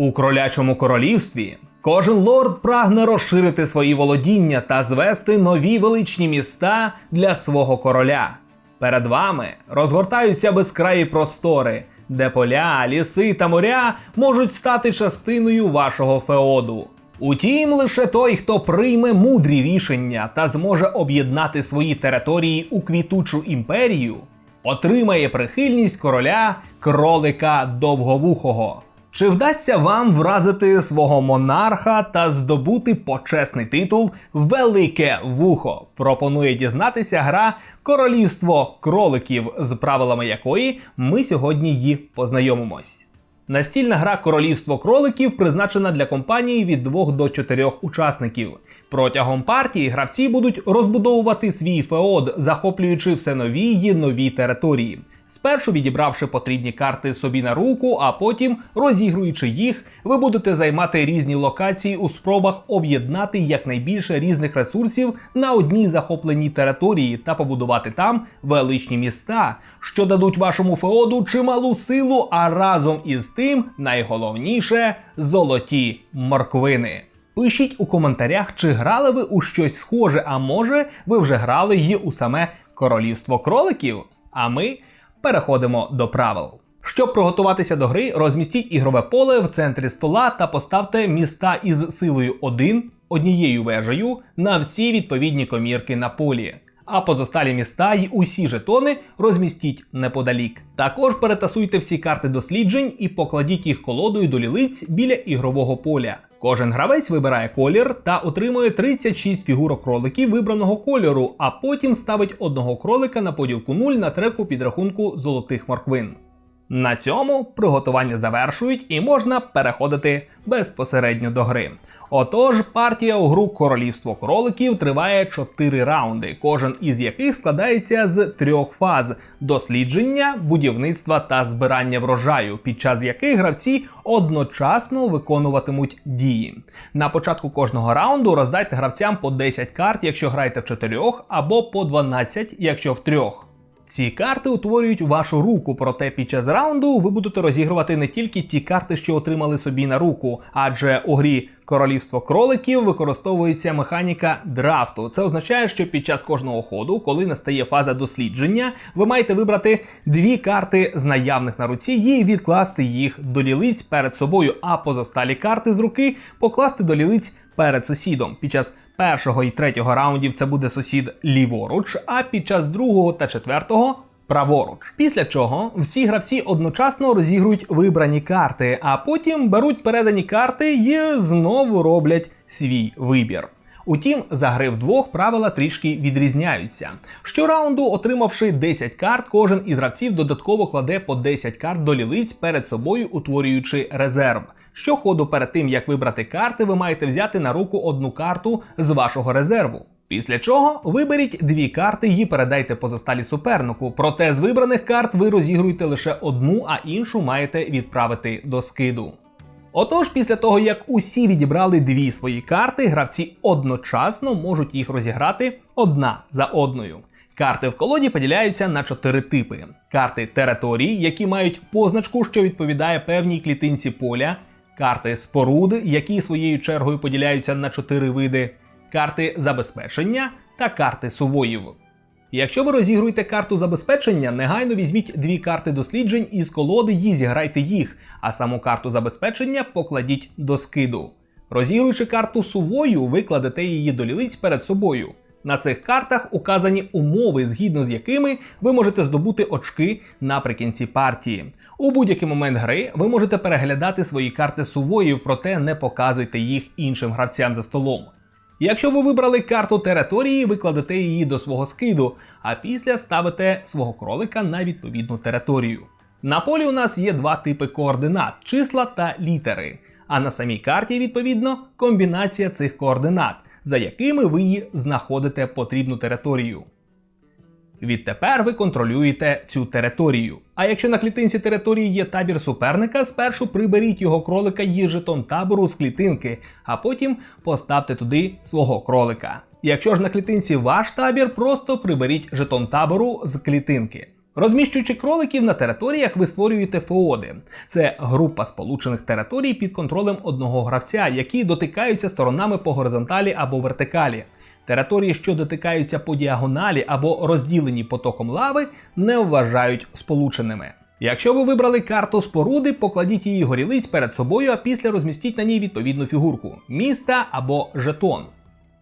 У кролячому королівстві кожен лорд прагне розширити свої володіння та звести нові величні міста для свого короля. Перед вами розгортаються безкраї простори, де поля, ліси та моря можуть стати частиною вашого феоду. Утім, лише той, хто прийме мудрі рішення та зможе об'єднати свої території у квітучу імперію, отримає прихильність короля кролика довговухого. Чи вдасться вам вразити свого монарха та здобути почесний титул Велике Вухо? Пропонує дізнатися гра Королівство кроликів, з правилами якої ми сьогодні її познайомимось. Настільна гра Королівство кроликів призначена для компанії від 2 до 4 учасників. Протягом партії гравці будуть розбудовувати свій феод, захоплюючи все нові й нові території. Спершу відібравши потрібні карти собі на руку, а потім, розігруючи їх, ви будете займати різні локації у спробах об'єднати якнайбільше різних ресурсів на одній захопленій території та побудувати там величні міста, що дадуть вашому феоду чималу силу, а разом із тим найголовніше золоті морквини. Пишіть у коментарях, чи грали ви у щось схоже, а може ви вже грали її у саме королівство кроликів. А ми переходимо до правил. Щоб приготуватися до гри, розмістіть ігрове поле в центрі стола та поставте міста із силою 1 однією вежею на всі відповідні комірки на полі. А позосталі міста й усі жетони розмістіть неподалік. Також перетасуйте всі карти досліджень і покладіть їх колодою до лілиць біля ігрового поля. Кожен гравець вибирає колір та отримує 36 фігурок кроликів вибраного кольору, а потім ставить одного кролика на поділку 0 на треку підрахунку золотих морквин. На цьому приготування завершують і можна переходити безпосередньо до гри. Отож, партія у гру Королівство кроликів триває 4 раунди, кожен із яких складається з трьох фаз: дослідження, будівництва та збирання врожаю, під час яких гравці одночасно виконуватимуть дії. На початку кожного раунду роздайте гравцям по 10 карт, якщо граєте в чотирьох, або по 12, якщо в трьох. Ці карти утворюють вашу руку, проте під час раунду ви будете розігрувати не тільки ті карти, що отримали собі на руку, адже у грі Королівство кроликів використовується механіка драфту. Це означає, що під час кожного ходу, коли настає фаза дослідження, ви маєте вибрати дві карти з наявних на руці і відкласти їх до лілиць перед собою, а позосталі карти з руки покласти до лілиць перед сусідом. Під час першого і третього раундів це буде сусід ліворуч, а під час другого та четвертого. Праворуч, після чого всі гравці одночасно розігрують вибрані карти, а потім беруть передані карти і знову роблять свій вибір. Утім, за гри вдвох правила трішки відрізняються. Щораунду, отримавши 10 карт, кожен із гравців додатково кладе по 10 карт до лілиць перед собою, утворюючи резерв. Щоходу перед тим як вибрати карти, ви маєте взяти на руку одну карту з вашого резерву. Після чого виберіть дві карти і передайте позосталі супернику. Проте з вибраних карт ви розігруєте лише одну, а іншу маєте відправити до скиду. Отож, після того як усі відібрали дві свої карти, гравці одночасно можуть їх розіграти одна за одною. Карти в колоді поділяються на чотири типи: карти території, які мають позначку, що відповідає певній клітинці поля, карти споруд, які своєю чергою поділяються на чотири види, карти забезпечення та карти сувоїв. Якщо ви розігруєте карту забезпечення, негайно візьміть дві карти досліджень із колоди і зіграйте їх, а саму карту забезпечення покладіть до скиду. Розігруючи карту сувою, ви кладете її до лілиць перед собою. На цих картах указані умови, згідно з якими ви можете здобути очки наприкінці партії. У будь-який момент гри ви можете переглядати свої карти сувоїв, проте не показуйте їх іншим гравцям за столом. Якщо ви вибрали карту території, ви кладете її до свого скиду, а після ставите свого кролика на відповідну територію. На полі у нас є два типи координат числа та літери. А на самій карті, відповідно, комбінація цих координат, за якими ви її знаходите потрібну територію. Відтепер ви контролюєте цю територію. А якщо на клітинці території є табір суперника, спершу приберіть його кролика і жетон табору з клітинки, а потім поставте туди свого кролика. Якщо ж на клітинці ваш табір, просто приберіть жетон табору з клітинки. Розміщуючи кроликів на територіях, ви створюєте феоди. Це група сполучених територій під контролем одного гравця, які дотикаються сторонами по горизонталі або вертикалі. Території, що дотикаються по діагоналі або розділені потоком лави, не вважають сполученими. Якщо ви вибрали карту споруди, покладіть її горілиць перед собою, а після розмістіть на ній відповідну фігурку міста або жетон.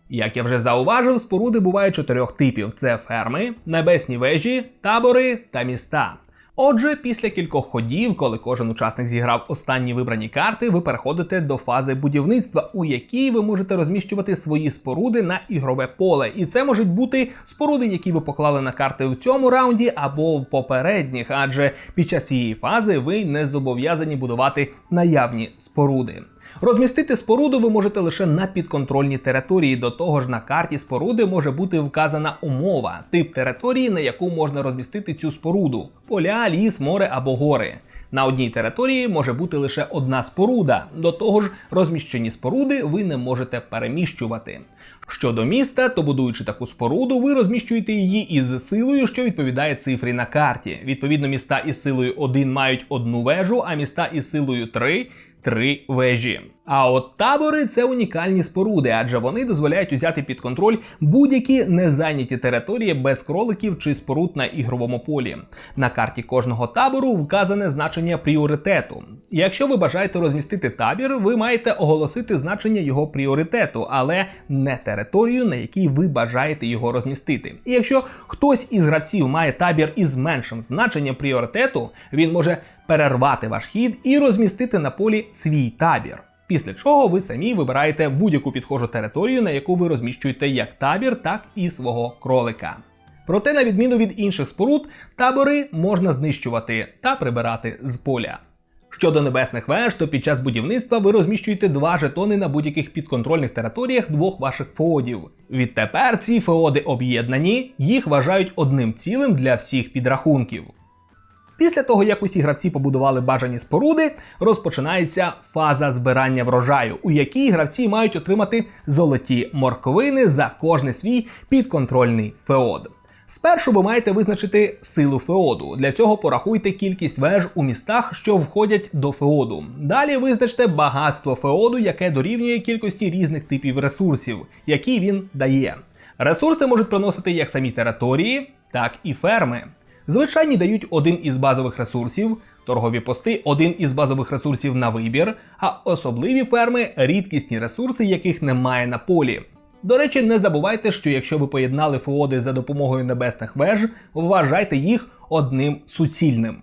Як я вже зауважив, споруди бувають чотирьох типів: це ферми, небесні вежі, табори та міста. Отже, після кількох ходів, коли кожен учасник зіграв останні вибрані карти, ви переходите до фази будівництва, у якій ви можете розміщувати свої споруди на ігрове поле. І це можуть бути споруди, які ви поклали на карти в цьому раунді або в попередніх, адже під час цієї фази ви не зобов'язані будувати наявні споруди. Розмістити споруду ви можете лише на підконтрольній території. До того ж, на карті споруди може бути вказана умова, тип території, на яку можна розмістити цю споруду: поля, ліс, море або гори. На одній території може бути лише одна споруда. До того ж, розміщені споруди ви не можете переміщувати. Щодо міста, то будуючи таку споруду, ви розміщуєте її із силою, що відповідає цифрі на карті. Відповідно, міста із силою 1 мають одну вежу, а міста із силою 3 три вежі. А от табори це унікальні споруди, адже вони дозволяють узяти під контроль будь-які незайняті території без кроликів чи споруд на ігровому полі. На карті кожного табору вказане значення пріоритету. Якщо ви бажаєте розмістити табір, ви маєте оголосити значення його пріоритету, але не територію, на якій ви бажаєте його розмістити. І якщо хтось із гравців має табір із меншим значенням пріоритету, він може перервати ваш хід і розмістити на полі свій табір. Після чого ви самі вибираєте будь-яку підхожу територію, на яку ви розміщуєте як табір, так і свого кролика. Проте, на відміну від інших споруд, табори можна знищувати та прибирати з поля. Щодо небесних веж, то під час будівництва ви розміщуєте два жетони на будь-яких підконтрольних територіях двох ваших феодів. Відтепер ці феоди об'єднані, їх вважають одним цілим для всіх підрахунків. Після того, як усі гравці побудували бажані споруди, розпочинається фаза збирання врожаю, у якій гравці мають отримати золоті морковини за кожний свій підконтрольний феод. Спершу ви маєте визначити силу феоду. Для цього порахуйте кількість веж у містах, що входять до феоду. Далі визначте багатство феоду, яке дорівнює кількості різних типів ресурсів, які він дає. Ресурси можуть приносити як самі території, так і ферми. Звичайні дають один із базових ресурсів, торгові пости один із базових ресурсів на вибір, а особливі ферми рідкісні ресурси, яких немає на полі. До речі, не забувайте, що якщо ви поєднали феоди за допомогою небесних веж, вважайте їх одним суцільним.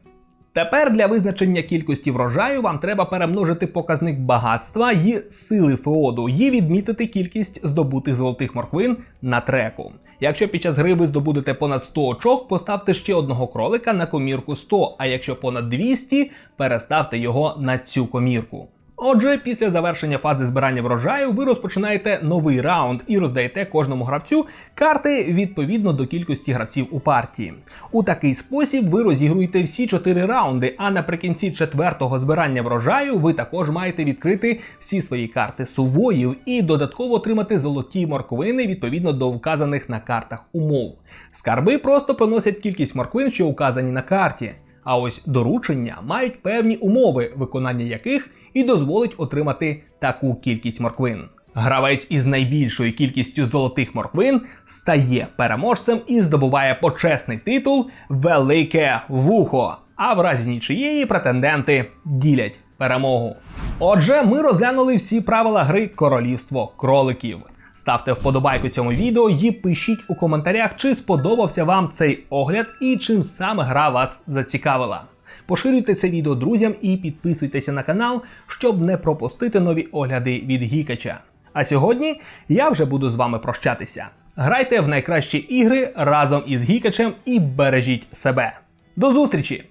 Тепер для визначення кількості врожаю вам треба перемножити показник багатства і сили феоду і відмітити кількість здобутих золотих морквин на треку. Якщо під час гри ви здобудете понад 100 очок, поставте ще одного кролика на комірку 100, а якщо понад 200, переставте його на цю комірку. Отже, після завершення фази збирання врожаю ви розпочинаєте новий раунд і роздаєте кожному гравцю карти відповідно до кількості гравців у партії. У такий спосіб ви розігруєте всі чотири раунди, а наприкінці четвертого збирання врожаю ви також маєте відкрити всі свої карти сувоїв і додатково отримати золоті морквини відповідно до вказаних на картах умов. Скарби просто проносять кількість морквин, що указані на карті. А ось доручення мають певні умови, виконання яких і дозволить отримати таку кількість морквин. Гравець із найбільшою кількістю золотих морквин стає переможцем і здобуває почесний титул Велике Вухо. А в разі нічиєї претенденти ділять перемогу. Отже, ми розглянули всі правила гри Королівство кроликів. Ставте вподобайку цьому відео і пишіть у коментарях, чи сподобався вам цей огляд і чим саме гра вас зацікавила. Поширюйте це відео друзям і підписуйтеся на канал, щоб не пропустити нові огляди від Гікача. А сьогодні я вже буду з вами прощатися. Грайте в найкращі ігри разом із Гікачем і бережіть себе. До зустрічі,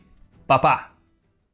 Па-па!